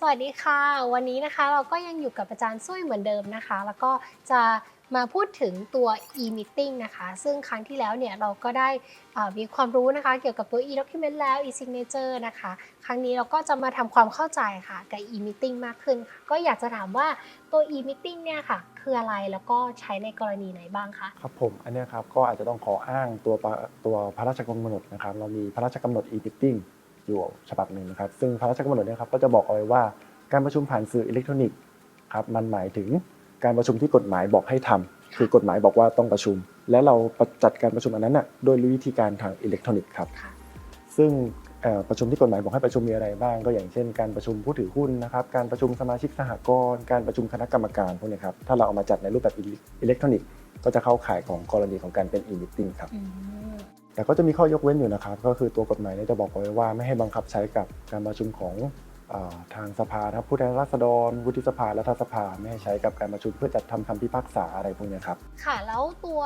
สวัสดีค่ะ วันนี้นะคะเราก็ยังอยู่กับอาจารย์ซุ้ยเหมือนเดิมนะคะ แล้วก็จะมาพูดถึงตัว e-meeting นะคะ ซึ่งครั้งที่แล้วเนี่ยเราก็ได้มีความรู้นะคะ เกี่ยวกับตัว e-document แล้ว e-signature นะคะ ครั้งนี้เราก็จะมาทำความเข้าใจค่ะกับ e-meeting มากขึ้นค่ะก็อยากจะถามว่าตัว e-meeting เนี่ยค่ะ คืออะไรแล้วก็ใช้ในกรณีไหนบ้างคะครับผมอันนี้ครับก็อาจจะต้องขออ้างตัวตัวพระราชกำหนดนะครับ เรามีพระราชกำหนด e-meeting อยู่ฉบับหนึ่งนะครับ ซึ่งพระราชกำหนดเนี่ยครับก็จะบอกเอาไว้ว่าการประชุมผ่านสื่ออิเล็กทรอนิกส์ครับมันหมายถึงการประชุมที่กฎหมายบอกให้ทำคือกฎหมายบอกว่าต้องประชุม และเราจัดการประชุมอันนั้นน่ะโดยวิธีการทางอิเล็กทรอนิกส์ครับค่ะซึ่งเอ่อประชุมที่กฎหมายบอกให้ประชุมมีอะไรบ้าง ก็อย่างเช่น การประชุมผู้ถือหุ้นนะครับการประชุมสมาชิกสหกรณ์การประชุมคณะกรรมการพวกเนี้ครับถ้าเราเอามาจัดในรูปแบบอิเล็กทรอนิกส์ก็จะเข้าข่ายของกรณีของการเป็น e-meeting ครับอืม แต่ก็จะมีข้อยกเว้นอยู่นะครับ ก็คือตัวกฎหมายเนี่ยจะบอกไว้ว่าไม่ให้บังคับใช้กับการประชุมของทางสภาครับผู้แทนราษฎร วุฒิสภารัฐสภาไม่ให้ใช้กับการประชุมเพื่อจัดทำคำพิพากษาอะไรพวกนี้ครับ ค่ะ แล้วตัว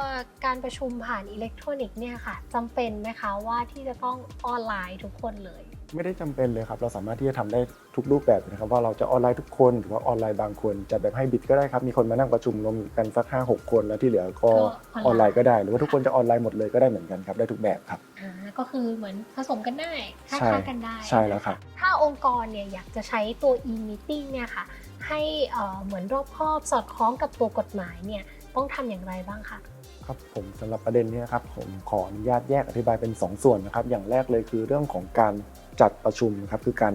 การประชุมผ่านอิเล็กทรอนิกส์เนี่ยค่ะจำเป็นไหมคะว่าที่จะต้องออนไลน์ทุกคนเลย ไม่ได้จำเป็นเลยครับ เราสามารถที่จะทำได้ทุกรูปแบบนะครับว่าเราจะออนไลน์ทุกคนหรือว่าออนไลน์บางคนจัดแบบให้บิดก็ได้ครับ มีคนมานั่งประชุมรวมกันสักห้าหกคนแล้วที่เหลือก็ก็ออออนนไลไลน์น์ก็ได้ หรือว่าทุกคนจะออนไลน์หมดเลยก็ได้เหมือนกันครับได้ทุกแบบครับอ่าก็คือเหมือนผสมกันได้ค่าใช่ค่ากันได้ ใช่แล้วครับ ถ้าองค์กรเนี่ยอยากจะใช้ตัว e-meeting เนี่ยค่ะให้เอ่อเหมือนรอบคอบสอดคล้องกับตัวกฎหมายเนี่ยต้องทำอย่างไรบ้างคะครับผมสำหรับประเด็นนี้นะครับผมขออนุญาตแยกอธิบายเป็น 2 ส่วนนะครับอย่างแรกเลยคือเรื่องของการ จัดประชุมนะครับคือการ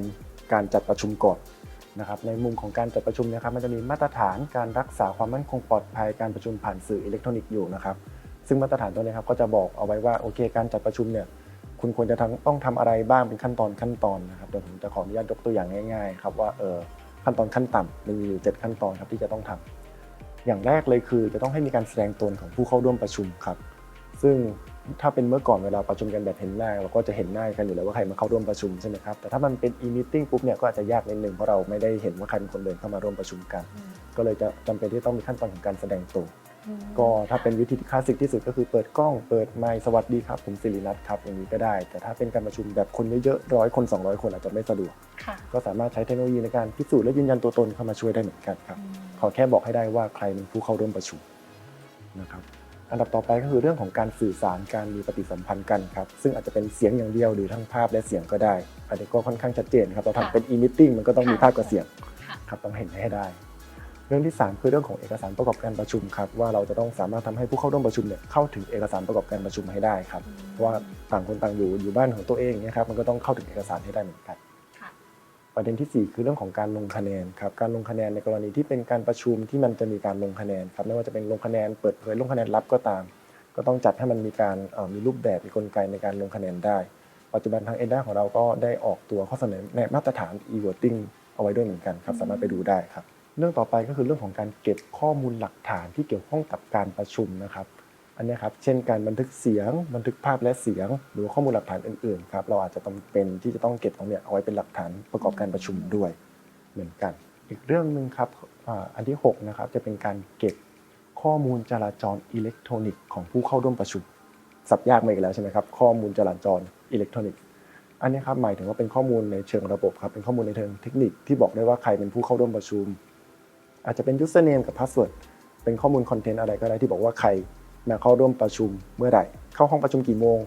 การจัดประชุมก่อนนะครับในมุมของการจัดประชุมนะครับมันจะมีมาตรฐานการรักษาความมั่นคงปลอดภัยการประชุมผ่านสื่ออิเล็กทรอนิกส์อยู่นะครับซึ่งมาตรฐานตัวนี้ครับก็จะบอกเอาไว้ว่าโอเค การจัดประชุมเนี่ยคุณควรจะทั้งต้องทำอะไรบ้างเป็นขั้นตอนขั้นตอนนะครับเดี๋ยวผมจะขออนุญาตยกตัวอย่างง่ายๆครับว่าเออขั้นตอนขั้นต่ำมันมีอยู่เจ็ดขั้นตอนครับที่จะต้องทำอย่างแรกเลยคือจะต้องให้มีการแสดงตนของผู้เข้าร่วมประชุมครับ ซึ่ง ถ้าเป็นเมื่อก่อนเวลาประชุมกันแบบเห็นหน้าเราก็จะเห็นหน้ากันอยู่แล้วว่าใครมาเข้าร่วมประชุมใช่ไหมครับแต่ถ้ามันเป็น e-meeting ปุ๊บเนี่ยก็อาจจะยากนิดนึงเพราะเราไม่ได้เห็นว่าใครเป็นคนเดินเข้ามาร่วมประชุมกัน ก็เลยจะจำเป็นที่ต้องมีขั้นตอนของการแสดงตัวก็ถ้าเป็นวิธีที่คลาสสิกที่สุดก็คือเปิดกล้องเปิดไมค์สวัสดีครับผมสิรินัทครับอย่างนี้ก็ได้ แต่ถ้าเป็นการประชุมแบบคนเยอะๆร้อยคน 200 คนอาจจะไม่สะดวกค่ะก็สามารถใช้เทคโนโลยีในการพิสูจน์และยืนยันตัวตนเข้ามาช่วยได้เหมือนกันครับขอแค่บอกให้ได้ว่าใครเป็นผู้เข้าร่วมประชุมนะครับ อันดับต่อไปก็คือเรื่องของการสื่อสารการมีปฏิสัมพันธ์กันครับ ซึ่งอาจจะเป็นเสียงอย่างเดียวหรือทั้งภาพและเสียงก็ได้ อันนี้ก็ค่อนข้างชัดเจนครับ เราค่ะทำเป็น e-meeting มันก็ต้องมีค่ะภาพกับเสียงค่ะครับต้องเห็นให้ได้ เรื่องที่ 3 คือเรื่องของเอกสารประกอบการประชุมครับว่าเราจะต้องสามารถทำให้ผู้เข้าร่วมประชุมเนี่ยเข้าถึงเอกสารประกอบการประชุมให้ได้ครับเพราะว่าต่างคนต่างอยู่อยู่บ้านของตัวเองเนี่ยครับมันก็ต้องเข้าถึงเอกสารให้ได้เหมือนกันค่ะ ประเด็นทีสี่ 4 คือเรื่องของการลงคะแนนครับการลงคะแนนในกรณีที่เป็นการประชุมที่มันจะมีการลงคะแนนครับไม่ว่าจะเป็นลงคะแนนเปิดเผยลงคะแนนลับก็ตาม ก็ต้องจัดให้มันมีการเอ่อมีรูปแบบมีกลไกในการลงคะแนนได้ ปัจจุบันทางเอ็นด้าของเราก็ได้ออกตัวข้อเสนอในมาตรฐาน e-voting เอาไว้ด้วยเหมือนกันครับสามารถไปดูได้ครับเรื่องต่อไปก็คือเรื่องของการเก็บข้อมูลหลักฐานที่เกี่ยวข้องกับการประชุมนะครับ อันเนี้ครับ เช่นการบันทึกเสียง บันทึกภาพและเสียง หรือข้อมูลหลักฐานอื่นๆครับ เราอาจจะต้องเป็นที่จะต้องเก็บตรงเนี้ยเอาไว้เป็นหลักฐานประกอบการประชุมด้วยเหมือนกัน อีกเรื่องหนึ่งครับอันที่6นะครับจะเป็นการเก็บข้อมูลจราจรอิเล็กทรอนิกส์ของผู้เข้าร่วมประชุม สับยากมาอีกแล้วใช่ไหมครับ ข้อมูลจราจรอิเล็กทรอนิกส์ อันนี้ครับหมายถึงว่าเป็นข้อมูลในเชิงระบบครับ เป็นข้อมูลในเชิงเทคนิคที่บอกได้ว่าใครเป็นผู้เข้าร่วมประชุม อาจจะเป็น username กับ password เป็นข้อมูลคอนเทนต์อะไรก็ได้ที่บอกว่าใคร มาเข้าร่วมประชุมเมื่อไหร่ เข้าห้องประชุมกี่โมง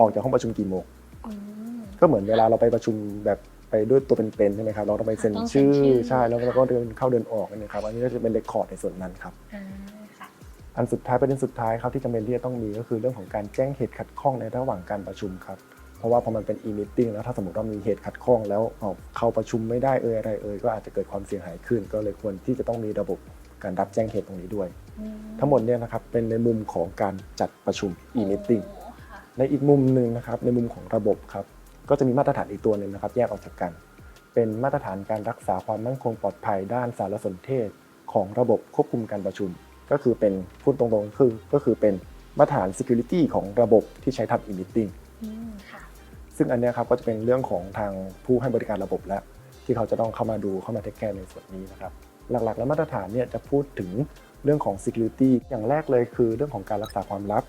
ออกจากห้องประชุมกี่โมงอืมก็เหมือนเวลาเราไปประชุมแบบไปด้วยตัวเป็นๆใช่ไหมครับ เราต้องไปเซ็นต้องเซ็นชื่อชื่อใช่แล้วเราก็เดินเข้าเดินออกนะครับ อันนี้ก็จะเป็นเรคคอร์ดในส่วนนั้นครับอ่าค่ะอันสุดท้ายประเด็นสุดท้ายครับที่จำเป็นที่จะต้องมีก็คือเรื่องของการแจ้งเหตุขัดข้องในระหว่างการประชุมครับเพราะว่าพอมันเป็น e-meeting แล้วถ้าสมมติว่ามีเหตุขัดข้องแล้วเอาเข้าประชุมไม่ได้เอ่ยอะไรเอ่ยก็อาจจะเกิดความเสียหายขึ้น ก็เลยควรที่จะต้องมีระบบ การรับแจ้งเหตุตรงนี้ด้วยอืทั้งหมดเนี่ยนะครับเป็นในมุมของการจัดประชุม e-meeting โอ้ค่ะในอีกมุมหนึ่งนะครับในมุมของระบบครับก็จะมีมาตรฐานอีกตัวหนึ่งนะครับ แยกออกจากกัน เป็นมาตรฐานการรักษาความมั่นคงปลอดภัยด้านสารสนเทศ ของระบบควบคุมการประชุม ก็คือเป็นพูดตรงๆคือก็คือเป็นมาตรฐาน security ของระบบที่ใช้ทำ e-meeting อืมค่ะซึ่งอันเนี้ยครับก็จะเป็นเรื่องของทางผู้ให้บริการระบบแล้ว ที่เขาจะต้องเข้ามาดูเข้ามาเทคแคร์ในส่วนนี้นะครับ หลักๆ แล้วมาตรฐานเนี่ยจะพูดถึงเรื่องของ security อย่างแรกเลยคือเรื่องของการรักษาความลับ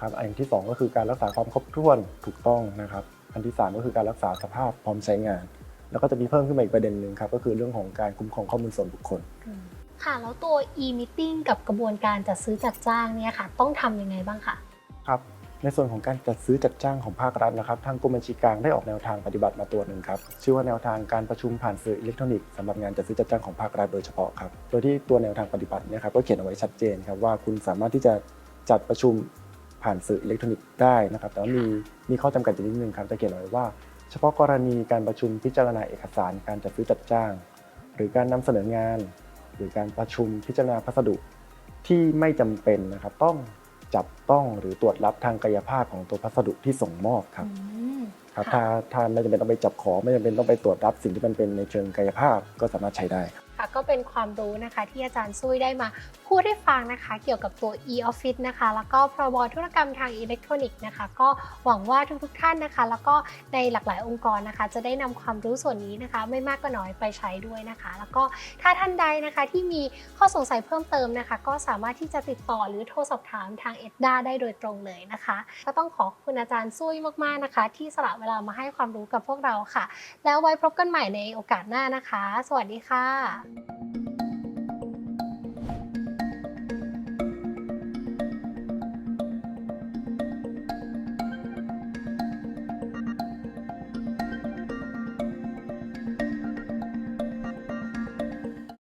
ครับอันที่สองก็คือการรักษาความครบถ้วนถูกต้องนะครับ อันที่สามก็คือการรักษาสภาพพร้อมใช้งาน แล้วก็จะมีเพิ่มขึ้นมาอีกประเด็นหนึ่งครับก็คือเรื่องของการคุ้มครองข้อมูลส่วนบุคคล ค่ะแล้วตัว e-meeting กับกระบวนการจัดซื้อจัดจ้างเนี่ยค่ะ ต้องทำยังไงบ้างคะครับ ในส่วนของการจัดซื้อจัดจ้างของภาครัฐนะครับ ทางกรมบัญชีกลางได้ออกแนวทางปฏิบัติมาตัวหนึ่งครับ ชื่อว่าแนวทางการประชุมผ่านสื่ออิเล็กทรอนิกส์สำหรับงานจัดซื้อจัดจ้างของภาครัฐโดยเฉพาะครับ โดยที่ตัวแนวทางปฏิบัติเนี่ยครับก็เขียนเอาไว้ชัดเจนครับว่าคุณสามารถที่จะจัดประชุมผ่านสื่ออิเล็กทรอนิกส์ได้นะครับ แต่ว่ามีมีข้อจำกัดอยู่นิดนึงครับ จะเขียนเอาไว้ว่า เฉพาะกรณีการประชุมพิจารณาเอกสารการจัดซื้อจัดจ้าง หรือการนำเสนองาน หรือการประชุมพิจารณาพัสดุที่ไม่จำเป็นนะครับต้อง จับต้องหรือตรวจรับทางกายภาพของตัวพัสดุที่ส่งมอบครับอืมครับค่ะถ้าถ้าไม่จำเป็นต้องไปจับของไม่จำเป็นต้องไปตรวจรับสิ่งที่มันเป็นในเชิงกายภาพก็สามารถใช้ได้ครับ ค่ะ ก็เป็นความรู้นะคะที่อาจารย์ซุยได้มาพูดให้ฟังนะคะ เกี่ยวกับตัว e-office นะคะ แล้วก็พรบธุรกรรมทางอิเล็กทรอนิกส์นะคะ ก็หวังว่าทุกๆท่านนะคะ แล้วก็ในหลากหลายองค์กรนะคะ จะได้นำความรู้ส่วนนี้นะคะ ไม่มากก็น้อยไปใช้ด้วยนะคะ แล้วก็ถ้าท่านใดนะคะที่มีข้อสงสัยเพิ่มเติมนะคะ ก็สามารถที่จะติดต่อหรือโทรสอบถามทางเอ็ดด้าได้โดยตรงเลยนะคะ ก็ต้องขอบคุณอาจารย์ซุยมากๆนะคะ ที่สละเวลามาให้ความรู้กับพวกเราค่ะ แล้วไว้พบกันใหม่ในโอกาสหน้านะคะ สวัสดีค่ะ Thank you.